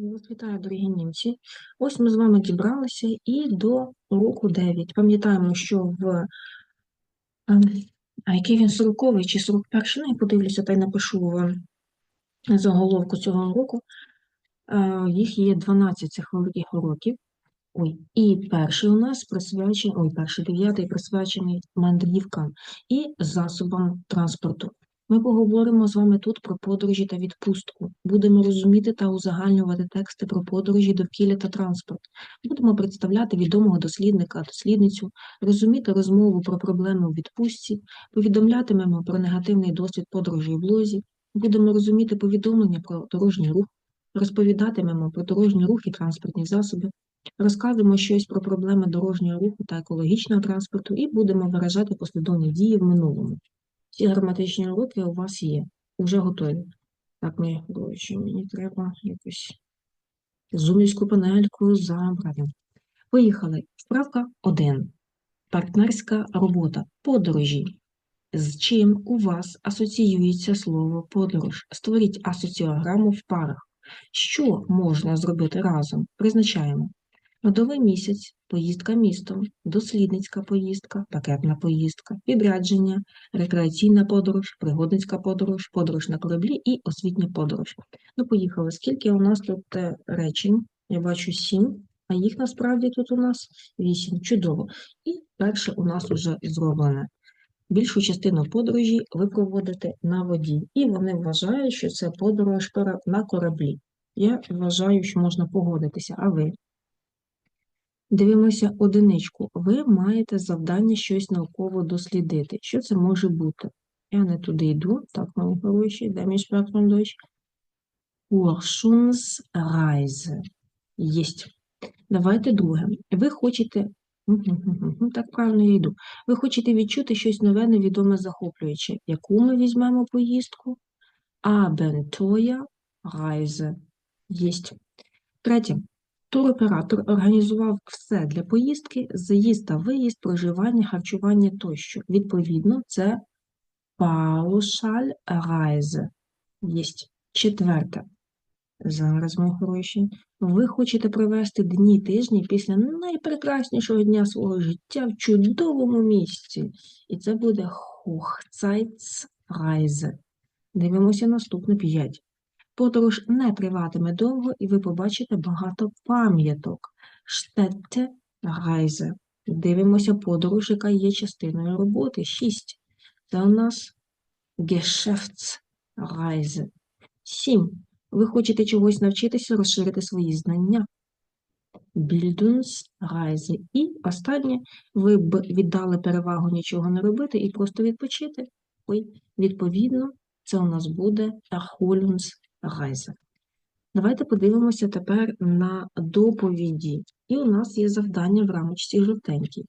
Вітаю, дорогі німці. Ось ми з вами дібралися і до уроку 9. Пам'ятаємо, що в ем, а який він 40 чи 41, ну я подивлюся та й напишу в заголовку цього уроку. Е, Їх є 12 цих великих уроків. Ой, і перший у нас присвячений, ой, перший дев'ятий присвячений мандрівкам і засобам транспорту. Ми поговоримо з вами тут про подорожі та відпустку. Будемо розуміти та узагальнювати тексти про подорожі, довкілля та транспорт. Будемо представляти відомого дослідника, дослідницю, розуміти розмову про проблеми у відпустці, повідомлятимемо про негативний досвід подорожі в блозі, будемо розуміти повідомлення про дорожній рух, розповідатимемо про дорожній рух і транспортні засоби, розкажемо щось про проблеми дорожнього руху та екологічного транспорту і будемо виражати послідовні дії в минулому. Всі граматичні уроки у вас є, вже готові. Так, мені що мені треба якусь зумівську панельку забрати. Поїхали. Вправка 1. Партнерська робота. Подорожі. З чим у вас асоціюється слово подорож? Створіть асоціограму в парах. Що можна зробити разом? Призначаємо. Медовий місяць, поїздка містом, дослідницька поїздка, пакетна поїздка, відрядження, рекреаційна подорож, пригодницька подорож, подорож на кораблі і освітня подорож. Ну, поїхали. Скільки у нас тут е, речень? Я бачу сім, а їх насправді тут у нас вісім. Чудово. І перше у нас вже зроблене. Більшу частину подорожі ви проводите на воді, і вони вважають, що це подорож на кораблі. Я вважаю, що можна погодитися, а ви? Дивимося одиничку. Ви маєте завдання щось науково дослідити. Що це може бути? Я не туди йду. Так, мої хороші, де мій шпакном дощ? Forschungsreise. Єсть. Давайте друге. Ви хочете. Так правильно я йду. Ви хочете відчути щось нове, невідоме, захоплююче. Яку ми візьмемо поїздку? Abenteuerreise. Єсть. Третє. Туроператор організував все для поїздки, заїзд та виїзд, проживання, харчування тощо. Відповідно, це Pauschalreise. Єсть. Четверте. Зараз, мої хороші, ви хочете провести дні тижні після найпрекраснішого дня свого життя в чудовому місці. І це буде Hochzeitsreise. Дивимося наступне 5. Подорож не триватиме довго, і ви побачите багато пам'яток. Städtereise. Дивимося подорож, яка є частиною роботи. 6. Це у нас Geschäftsreise. 7. Ви хочете чогось навчитися, розширити свої знання. Bildungsreise. І останнє, ви б віддали перевагу нічого не робити і просто відпочити. Ой, відповідно, це у нас буде Erholungsreise. Давайте подивимося тепер на доповіді. І у нас є завдання в рамочці жовтенькій.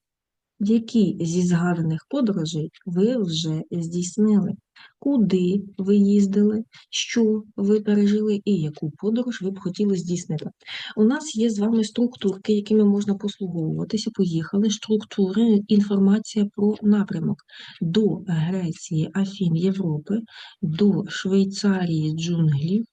Які зі згаданих подорожей ви вже здійснили? Куди ви їздили, що ви пережили і яку подорож ви б хотіли здійснити? У нас є з вами структурки, якими можна послуговуватися. Поїхали. Структури, інформація про напрямок до Греції, Афін, Європи, до Швейцарії, джунглів,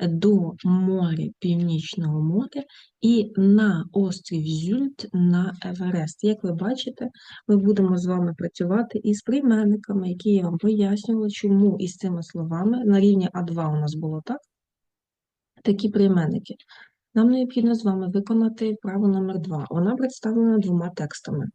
до моря, Північного моря і на острів Зюльт на Еверест. Як ви бачите, ми будемо з вами працювати із прийменниками, які я вам пояснювала, чому із цими словами на рівні А2 у нас було так, такі прийменники. Нам необхідно з вами виконати вправу номер 2. Вона представлена двома текстами.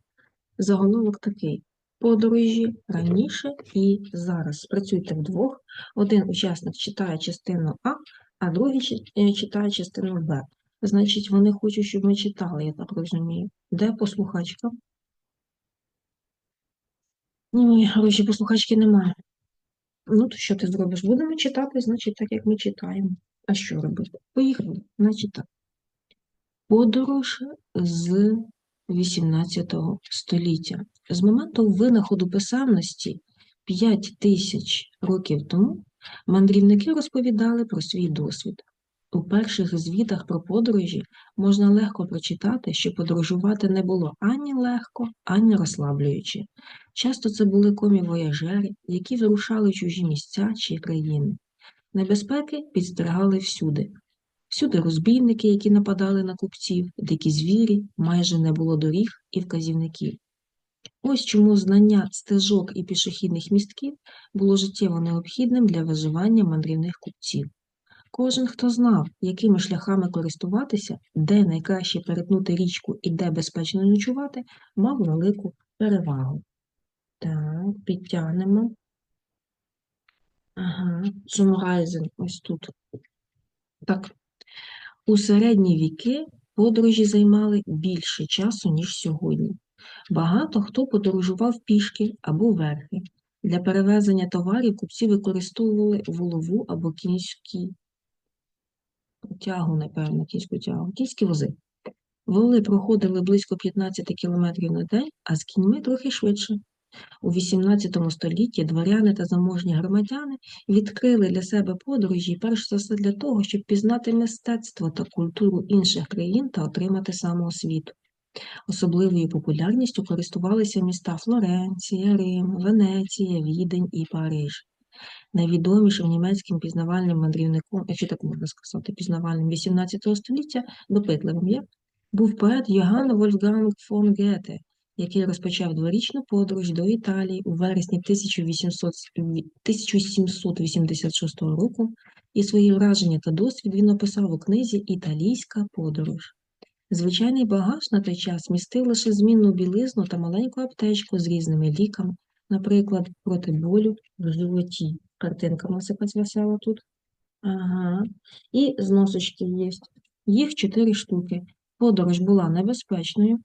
Заголовок такий. Подорожі раніше і зараз. Працюйте вдвох. Один учасник читає частину А, а другий е, читає частину Б. Значить, вони хочуть, щоб ми читали, я так розумію. Де послухачка? Ні, хороші послухачки немає. Ну, то що ти зробиш? Будемо читати, значить, так, як ми читаємо. А що робити? Поїхали. Значить так. Подорож з 18 століття. З моменту винаходу писемності 5 тисяч років тому мандрівники розповідали про свій досвід. У перших звітах про подорожі можна легко прочитати, що подорожувати не було ані легко, ані розслаблююче. Часто це були комі-вояжери, які вирушали чужі місця чи країни. Небезпеки підстерігали всюди. Всюди розбійники, які нападали на купців, дикі звірі, майже не було доріг і вказівників. Ось чому знання стежок і пішохідних містків було життєво необхідним для виживання мандрівних купців. Кожен, хто знав, якими шляхами користуватися, де найкраще перетнути річку і де безпечно ночувати, мав велику перевагу. Так, підтягнемо. Ага, Зумрайзен, ось тут. Так, у середні віки подорожі займали більше часу, ніж сьогодні. Багато хто подорожував пішки або верхи. Для перевезення товарів купці використовували волову або кінські тягу, напевно, кінську тягу, кінські вози. Воли проходили близько 15 км на день, а з кіньми трохи швидше. У XVIII столітті дворяни та заможні громадяни відкрили для себе подорожі перш за все для того, щоб пізнати мистецтво та культуру інших країн та отримати самоосвіту. Особливою популярністю користувалися міста Флоренція, Рим, Венеція, Відень і Париж. Найвідомішим німецьким пізнавальним мандрівником, якщо так можна сказати, пізнавальним XVIII століття, допитливим є, був поет Йоганн Вольфганг фон Гете, який розпочав дворічну подорож до Італії у вересні 1800 1786 року, і свої враження та досвід він описав у книзі Італійська подорож. Звичайний багаж на той час містив лише змінну білизну та маленьку аптечку з різними ліками, наприклад, проти болю в животі. Картинка у нас весела тут. Ага. І зносочки є. Їх чотири штуки. Подорож була небезпечною.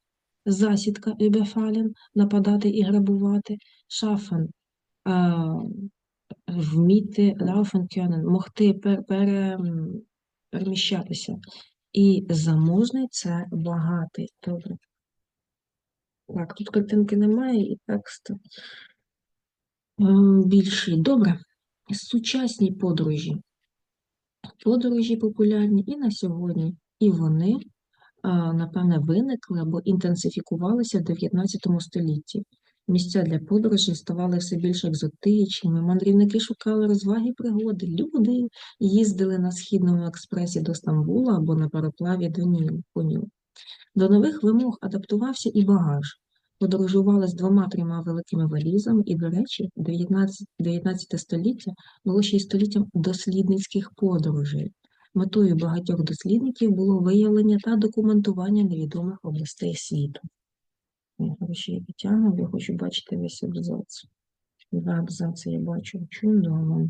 Засідка Überfallen – нападати і грабувати. Шафен вміти können – могти пер, пере, переміщатися. І заможний це багатий. Добре. Так, тут картинки немає і текст більший. Добре. Сучасні подорожі. Подорожі популярні і на сьогодні, і вони, напевне, виникли або інтенсифікувалися в 19 столітті. Місця для подорожей ставали все більш екзотичними, мандрівники шукали розваги пригоди, люди їздили на східному експресі до Стамбула або на пароплаві до Нілу. До нових вимог адаптувався і багаж. Подорожували з двома-трьома великими валізами, і, до речі, 19, 19 століття було ще й століттям дослідницьких подорожей. Метою багатьох дослідників було виявлення та документування невідомих областей світу. Я ще я підтягну, я хочу бачити весь абзац. Два абзаци я бачу. Чудово.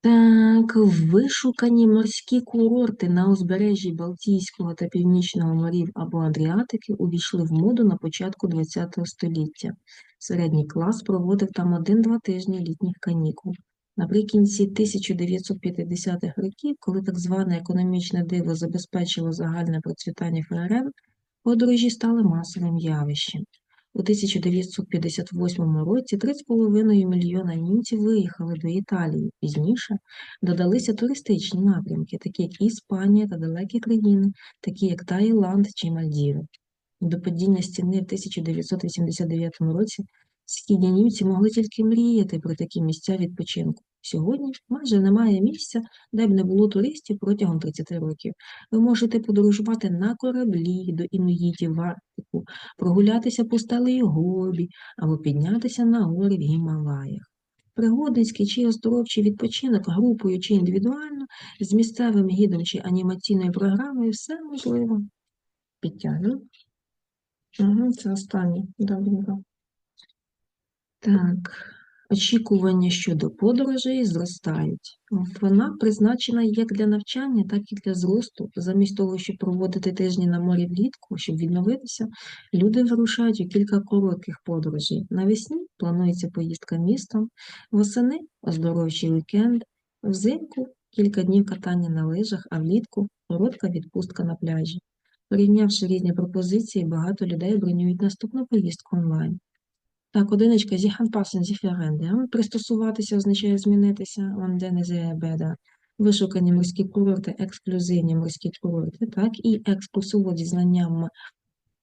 Так, вишукані морські курорти на узбережжі Балтійського та Північного морів або Адріатики увійшли в моду на початку ХХ століття. Середній клас проводив там один-два тижні літніх канікул. Наприкінці 1950-х років, коли так зване економічне диво забезпечило загальне процвітання ФРН, подорожі стали масовим явищем. У 1958 році 3,5 мільйона німців виїхали до Італії. Пізніше додалися туристичні напрямки, такі як Іспанія та далекі країни, такі як Таїланд чи Мальдіви. До падіння стіни в 1989 році східні німці могли тільки мріяти про такі місця відпочинку. Сьогодні майже немає місця, де б не було туристів протягом 30 років. Ви можете подорожувати на кораблі до інуїтів в Арктику, прогулятися по стелеї Гобі або піднятися на гори в Гімалаях. Пригодницький чи оздоровчий відпочинок групою чи індивідуально, з місцевим гідом чи анімаційною програмою все можливо. Підтягну. Угу, це останнє. Добренько. Так. Очікування щодо подорожей зростають. Вона призначена як для навчання, так і для зросту. Замість того, щоб проводити тижні на морі влітку, щоб відновитися, люди вирушають у кілька коротких подорожей. Навесні планується поїздка містом, восени оздоровчий вікенд, взимку кілька днів катання на лижах, а влітку коротка відпустка на пляжі. Порівнявши різні пропозиції, багато людей бронюють наступну поїздку онлайн. Так, одиничка зі ханпасен зі ференде. Пристосуватися означає змінитися, зе беда. Вишукані морські курорти, ексклюзивні морські курорти, так, і екскурсоводі знанням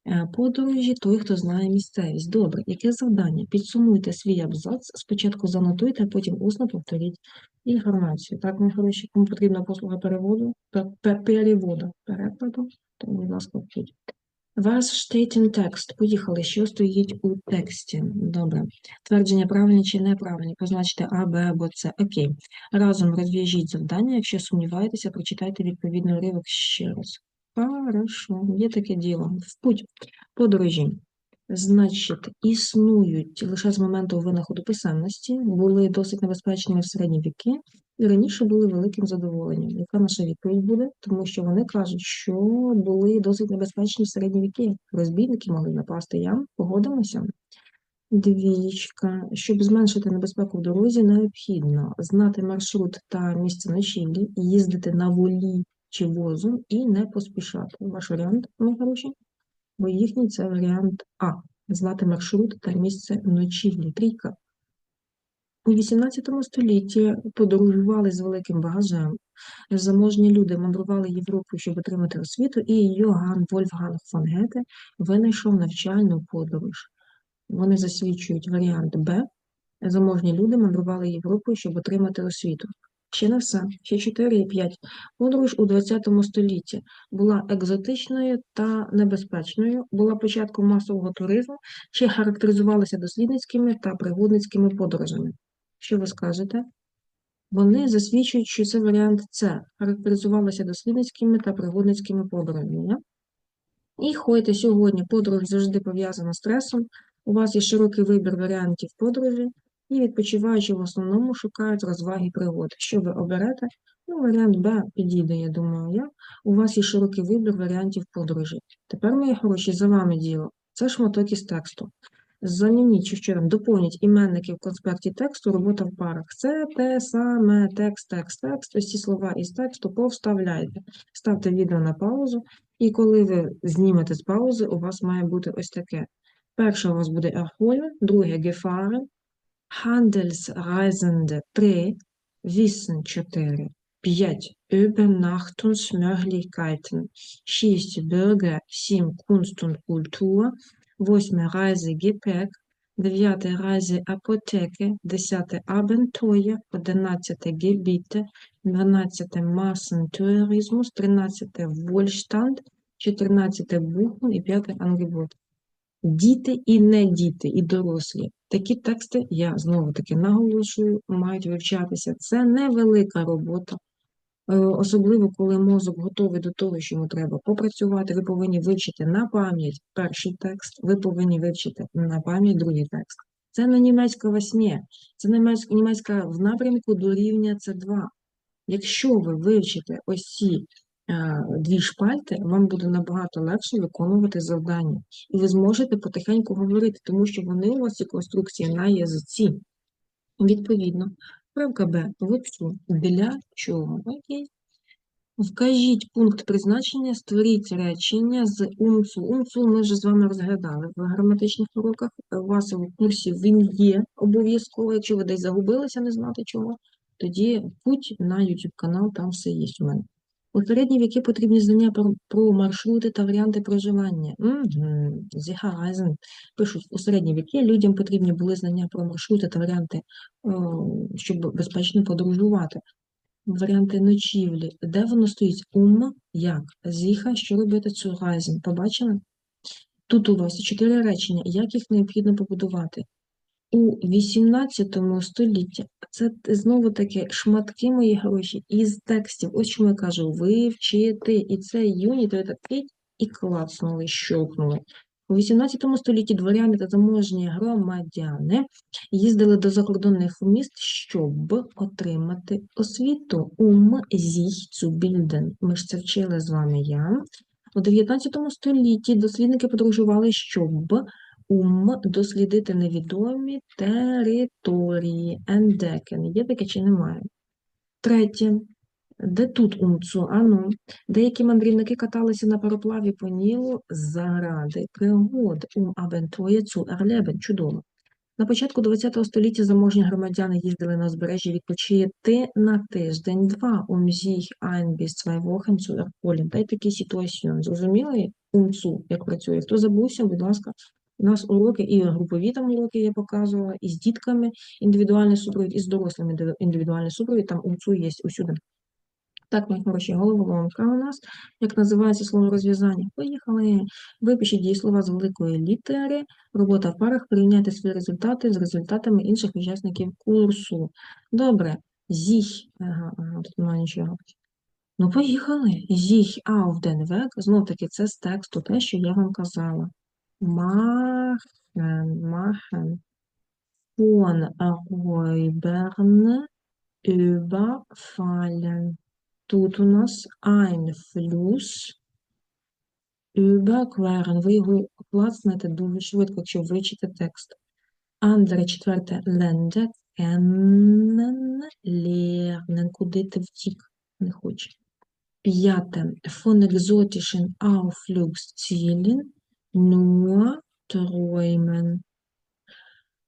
е, подорожі, той, хто знає місцевість. Добре, яке завдання? Підсумуйте свій абзац, спочатку занотуйте, а потім усно повторіть інформацію. Так, мої хороші, кому потрібна послуга переводу, пе- пе- переводу, перекладу, то, будь ласка, вчіть. Steht in текст? Поїхали. Що стоїть у тексті? Добре. Твердження правильні чи неправильні? Позначте А, Б або С. Окей. Разом розв'яжіть завдання. Якщо сумніваєтеся, прочитайте відповідний уривок ще раз. Хорошо, є таке діло. В путь подорожі. Значить, існують лише з моменту винаходу писемності, були досить небезпечними в середні віки і раніше були великим задоволенням. Яка наша відповідь буде? Тому що вони кажуть, що були досить небезпечні середні віки. Розбійники могли напасти ям. Погодимося. Двічка. Щоб зменшити небезпеку в дорозі, необхідно знати маршрут та місце ночівлі, їздити на волі чи возу і не поспішати. Ваш варіант, мої хороші? Бо їхній це варіант А. Знати маршрут та місце ночівлі. Трійка. У XVIII столітті подорожували з великим багажем. Заможні люди мандрували Європою, щоб отримати освіту, і Йоганн Вольфганг фон Гете винайшов навчальну подорож. Вони засвідчують варіант Б. Заможні люди мандрували Європою, щоб отримати освіту. Ще не все, ще 4 і 5. Подорож у ХХ столітті була екзотичною та небезпечною, була початком масового туризму, чи характеризувалася дослідницькими та пригодницькими подорожами. Що ви скажете? Вони засвідчують, що це варіант С, характеризувалася дослідницькими та пригодницькими подорожами. І ходьте сьогодні, подорож завжди пов'язана з стресом. У вас є широкий вибір варіантів подорожі, і відпочиваючи в основному шукають розваги пригод. Що ви оберете? Ну, варіант Б підійде, я думаю, я. У вас є широкий вибір варіантів подорожі. Тепер, мої хороші, за вами діло. Це шматок із тексту. Замініть, чи що там, доповніть іменники в конспекті тексту, робота в парах. Це те саме текст, текст, текст. Ось ці слова із тексту повставляйте. Ставте відео на паузу, і коли ви знімете з паузи, у вас має бути ось таке. Перше у вас буде erholen, друге gefahren, Handelsreisende 3, Wissen 4, 5 Übernachtungsmöglichkeiten, 6 Bürger, 7 Kunst und Kultur, 8 Reisegepäck, 9 Reiseapotheke, 10 Abenteuer, 11 Gebiete, 12 Massentourismus, 13 Wohlstand, 14 Buchen і 5 Angebot. Діти і не діти, і дорослі. Такі тексти, я знову таки наголошую, мають вивчатися. Це невелика робота. Е, Особливо, коли мозок готовий до того, що йому треба попрацювати, ви повинні вивчити на пам'ять перший текст, ви повинні вивчити на пам'ять другий текст. Це не німецька весні, це німецька, в напрямку до рівня С2. Якщо ви вивчите ось ці е, дві шпальти, вам буде набагато легше виконувати завдання. І ви зможете потихеньку говорити, тому що вони у вас ці конструкції на язиці. Відповідно, правка Б. Випшу для чого? Окей. Вкажіть пункт призначення, створіть речення з умцу. Умцу ми вже з вами розглядали в граматичних уроках. У вас в курсі він є обов'язково. Якщо ви десь загубилися, не знати чого, тоді путь на YouTube канал, там все є у мене. У середні віки потрібні знання про, про маршрути та варіанти проживання. Угу. Зіхарайзен. Пишуть, у середні віки людям потрібні були знання про маршрути та варіанти, щоб безпечно подорожувати. Варіанти ночівлі. Де воно стоїть? Ум, як? Зіха, що робити цю райзен? Побачили? Тут у вас чотири речення. Як їх необхідно побудувати? У 18 столітті це знову таки шматки мої гроші із текстів. Ось чому я кажу, вивчити. І це юніт, такий і клацнули, щелкнули. У 18 столітті дворяни та заможні громадяни їздили до закордонних міст, щоб отримати освіту. Um sich zu bilden. Ми ж це вчили з вами я. У 19 столітті дослідники подорожували, щоб ум дослідити невідомі території. Ендекен. Є таке чи немає? Третє. Де тут умцу? Ану. Деякі мандрівники каталися на пароплаві по Нілу заради пригод. Um Abenteuer zu erleben. Чудово. На початку ХХ століття заможні громадяни їздили на узбережжі відпочити на тиждень-два. Bis zwei Wochen zu erholen. Та й такі ситуації. Зрозуміли умцу, як працює? Хто забувся, будь ласка, У нас уроки, і групові там уроки я показувала, і з дітками індивідуальний супровід, і з дорослими індиві- індивідуальний супровід, там УЦУ є усюди. Так, мої хороші, головоломка у нас. Як називається слово розв'язання? Поїхали. Випишіть дієслова з великої літери. Робота в парах. Порівняйте свої результати з результатами інших учасників курсу. Добре. Зіх. Ага, ага, тут немає нічого. Ну, поїхали. Зіх auf. Знов таки, це з тексту, те, що я вам казала. Machen, machen. Von Räubern überfallen. Тут у нас ein Fluss überqueren. Ви його клацнете дуже швидко, якщо вивчите текст. Andere, четверте, Länder kennen, lernen. Куди ти втік? Не хоче. П'яте, von exotischen Ausflugszielen nur träumen.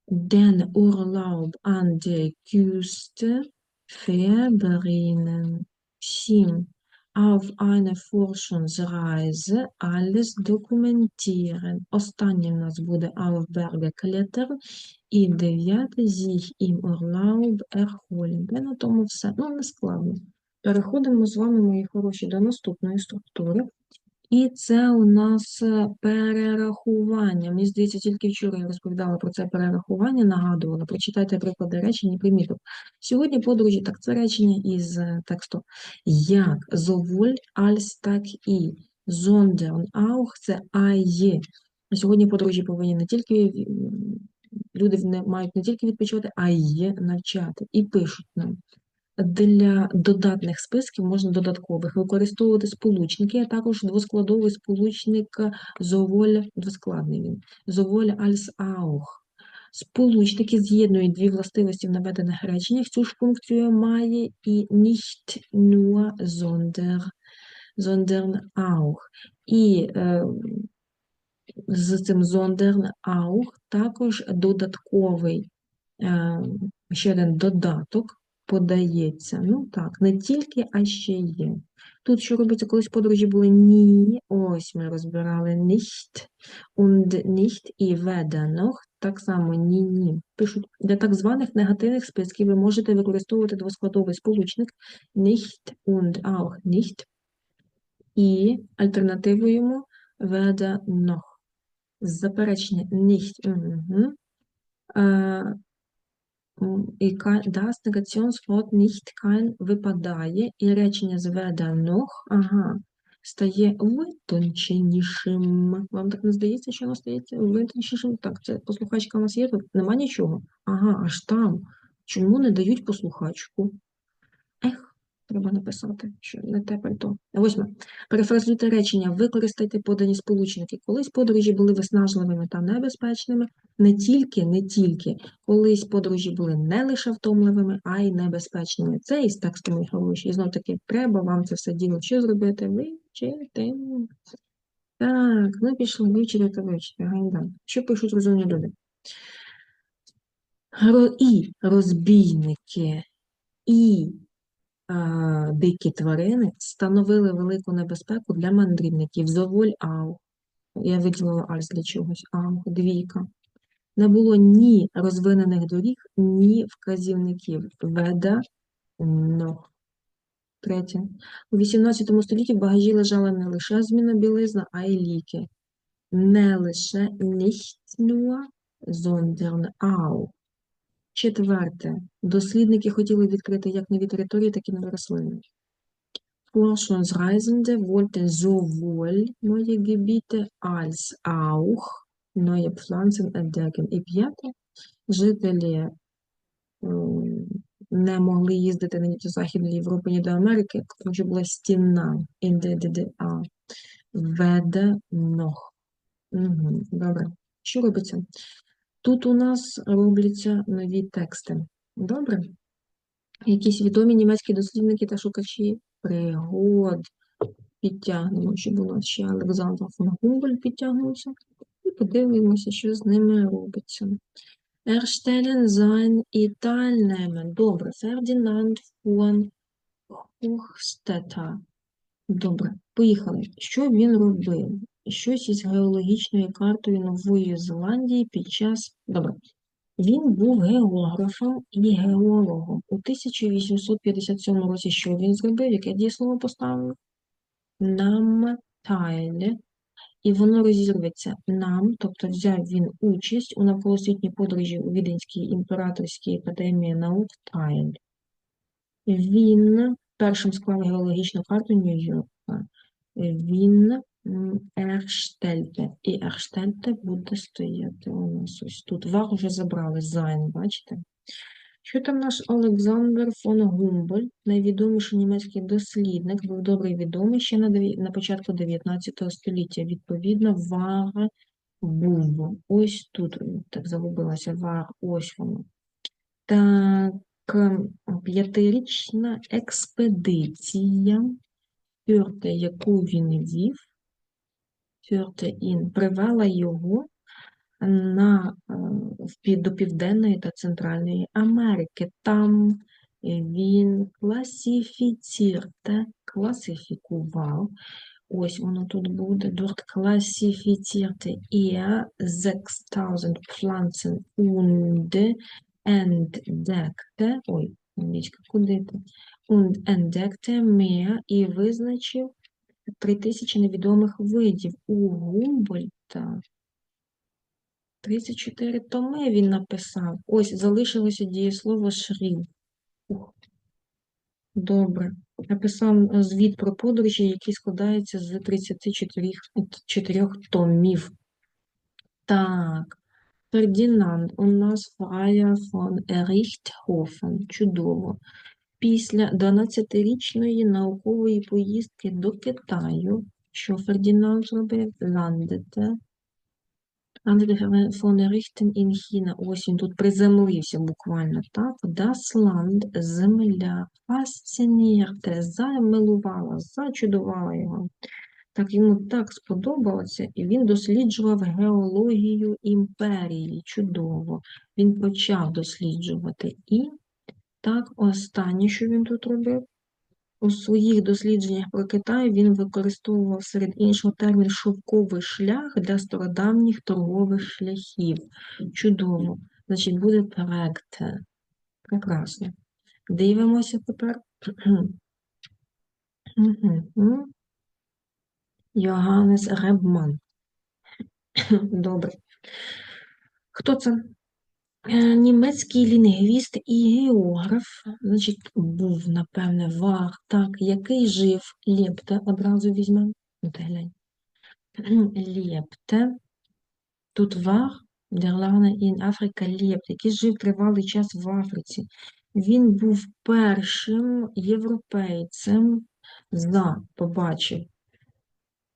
Den Urlaub an der Küste verbringen. Sieben. Auf einer Forschungsreise alles dokumentieren. Останнє в нас буде auf Berge klettern. І дев'яте sich im Urlaub erholen. Де на тому все. Ну, не складно. Переходимо з вами, мої хороші, до наступної структури. І це у нас е, перерахування. Мені здається, тільки вчора я розповідала про це перерахування, нагадувала. Прочитайте приклади речень і приміток. Сьогодні подорожі, так, це речення із е, тексту. Як, sowohl als так і, sondern auch, це «ає». Сьогодні подорожі повинні не тільки, люди мають не тільки відпочивати, а й навчати. І пишуть нам. Для додатних списків можна додаткових використовувати сполучники, а також двоскладовий сполучник «sowohl» двоскладний він. «Sowohl als auch». Сполучники з'єднують дві властивості в наведених реченнях. Цю ж функцію має і nicht nur, sondern, sondern auch. І е, з цим sondern auch також додатковий е, ще один додаток подається. Ну так, не тільки, а ще є. Тут що робиться, колись подорожі були ні, ось ми розбирали nicht und nicht і weder noch, так само ні-ні. Пишуть, для так званих негативних списків ви можете використовувати двоскладовий сполучник nicht und auch nicht і альтернативу йому weder noch. Заперечення nicht. Угу. І das Negationswort nicht kein випадає, і речення з weder ага, стає витонченішим. Вам так не здається, що воно стається витонченішим? Так, це послухачка у нас є тут? Нема нічого? Ага, аж там. Чому не дають послухачку? Треба написати, що не те пальто. Восьме. Перефразуйте речення, використайте подані сполучники. Колись подорожі були виснажливими та небезпечними. Не тільки, не тільки. Колись подорожі були не лише втомливими, а й небезпечними. Це із тексту мої хороші. І знов таки, треба вам це все діло що зробити? Вивчити. Так, ну пішли, вивчити та вивчити. Гайда. Що пишуть розумні люди? І розбійники, і дикі тварини становили велику небезпеку для мандрівників. Зоволь ау. Я виділила альс для чогось. Ау, двійка. Не було ні розвинених доріг, ні вказівників. Веда но. Третє. У XVIII столітті в багажі лежала не лише зміна білизна, а й ліки. Не лише nicht nur, sondern. Четверте. Дослідники хотіли відкрити як нові території, так і нові рослини. Forschungsreisende wollten sowohl neue Gebiete als auch neue Pflanzen entdecken. І п'яте. Жителі не могли їздити ні до Західної Європи, ні до Америки, тому що була стіна DDA. Веде ног. Угу, добре. Що робиться? Тут у нас робляться нові тексти. Добре? Якісь відомі німецькі дослідники та шукачі пригод підтягнемо, щоб у нас ще Олександр фон Гумболь підтягнувся. І подивимося, що з ними робиться. Erstellen sein і teilnehmen. Добре, Фердінанд фон Хохстета. Добре, поїхали. Що він робив? Щось із геологічною картою Нової Зеландії під час. Добре. Він був географом і геологом. У 1857 році що він зробив? Яке дієслово поставив? Нам тайле. І воно розірветься нам, тобто взяв він участь у навколосвітній подорожі у Віденській імператорській академії наук Тайль. Він першим склав геологічну карту Нью-Йорка. Він Ерштельте. І Ерштельте буде стояти у нас ось тут. Ваг вже забрали, Зайн, бачите? Що там наш Олександр фон Гумбольдт, найвідоміший німецький дослідник, був добре відомий ще на, на початку 19 століття. Відповідно, Вар був. Ось тут, так загубилася, Вар, ось воно. Так, ем, п'ятирічна експедиція, яку він вів, Фюрте Ін, привела його на, е, до Південної та Центральної Америки. Там він класифіцірте, класифікував. Ось воно тут буде. Dort klassifizierte er 6000 Pflanzen und entdeckte, ой, Анічка, куди ти? Und entdeckte mehr і визначив 3000 невідомих видів. У Гумбольдта 34 томи він написав. Ось залишилося дієслово шрів. Ух. Добре. Написав звіт про подорожі, який складається з 34 чотирьох томів. Так. Фердінанд у нас Фрая фон Еріхтхофен. Чудово. Після 12-річної наукової поїздки до Китаю, що Фердінанд зробив, ландете Andere von Richten in China. Ось він тут приземлився буквально, так? Das Land, земля, фасцинірте, замилувала, зачудувала його. Так йому так сподобалося, і він досліджував геологію імперії. Чудово. Він почав досліджувати. І так, останнє, що він тут робив, у своїх дослідженнях про Китай він використовував серед іншого термін шовковий шлях для стародавніх торгових шляхів. Чудово. Значить, буде проект. Прекрасно. Дивимося тепер. Йоганнес Ребман. Добре. Хто це? Е, Німецький лінгвіст і географ, значить, був, напевне, Вар, так, який жив Лєпте, одразу візьмемо. Лєпте. Тут Вар, Дерлана in Африка Лєпте, який жив тривалий час в Африці. Він був першим європейцем, за, побачив,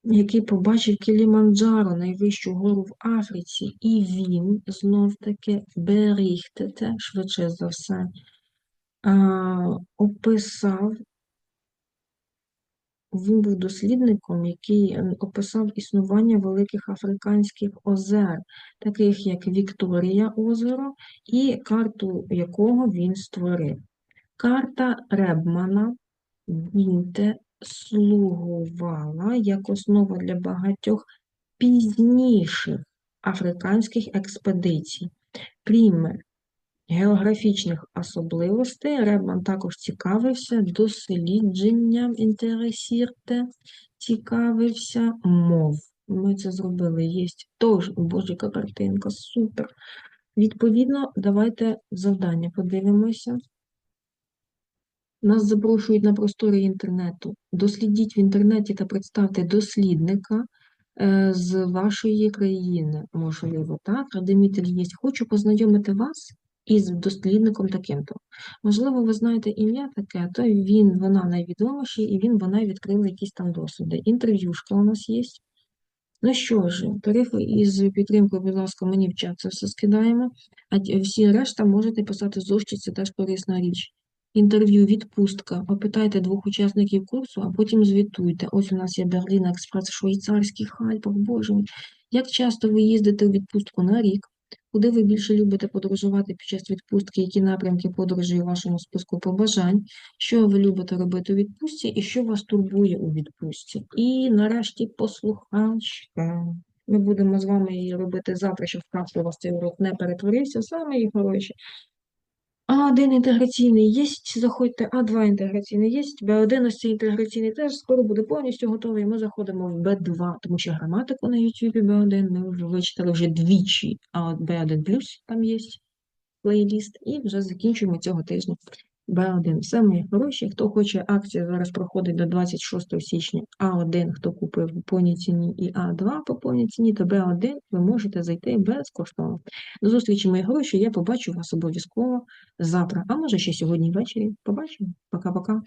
який побачив Кіліманджаро, найвищу гору в Африці, і він знов-таки беріхтете, швидше за все, описав, він був дослідником, який описав існування великих африканських озер, таких як Вікторія озеро, і карту якого він створив. Карта Ребмана Вінте слугувала як основа для багатьох пізніших африканських експедицій. Крім географічних особливостей, Ребман також цікавився дослідженням інтересірте, цікавився мов. Ми це зробили. Є тож, боже, картинка, супер. Відповідно, давайте завдання подивимося. Нас запрошують на простори інтернету. Дослідіть в інтернеті та представте дослідника е, з вашої країни, можливо, так? Радимитель є. Хочу познайомити вас із дослідником таким-то. Можливо, ви знаєте ім'я таке, то він, вона найвідоміші, і він, вона відкрили якісь там досвіди. Інтерв'юшка у нас є. Ну що ж, тарифи із підтримкою, будь ласка, мені в чат це все скидаємо. А всі решта можете писати зошит, це теж корисна річ. Інтерв'ю, відпустка. Опитайте двох учасників курсу, а потім звітуйте. Ось у нас є Берлін Експрес, швейцарський Альпах, боже мій. Як часто ви їздите у відпустку на рік? Куди ви більше любите подорожувати під час відпустки? Які напрямки подорожі у вашому списку побажань? Що ви любите робити у відпустці і що вас турбує у відпустці? І нарешті послухачка. Ми будемо з вами її робити завтра, щоб вкратце у вас цей урок не перетворився. Саме і хороші. А1 інтеграційний є, заходьте, А2 інтеграційний є, Б1 ось цей інтеграційний теж скоро буде повністю готовий. Ми заходимо в Б2, тому що граматику на YouTube Б1 ми вже вичитали вже двічі, а от Б1 плюс там є плейліст, і вже закінчуємо цього тижня. Б1. Все, мої гроші. Хто хоче, акцію зараз проходить до 26 січня. А1, хто купив по повній ціні, і А2 по повній ціні, то Б1 ви можете зайти безкоштовно. До зустрічі, мої гроші. Я побачу вас обов'язково завтра, а може ще сьогодні ввечері. Побачимо. Пока-пока.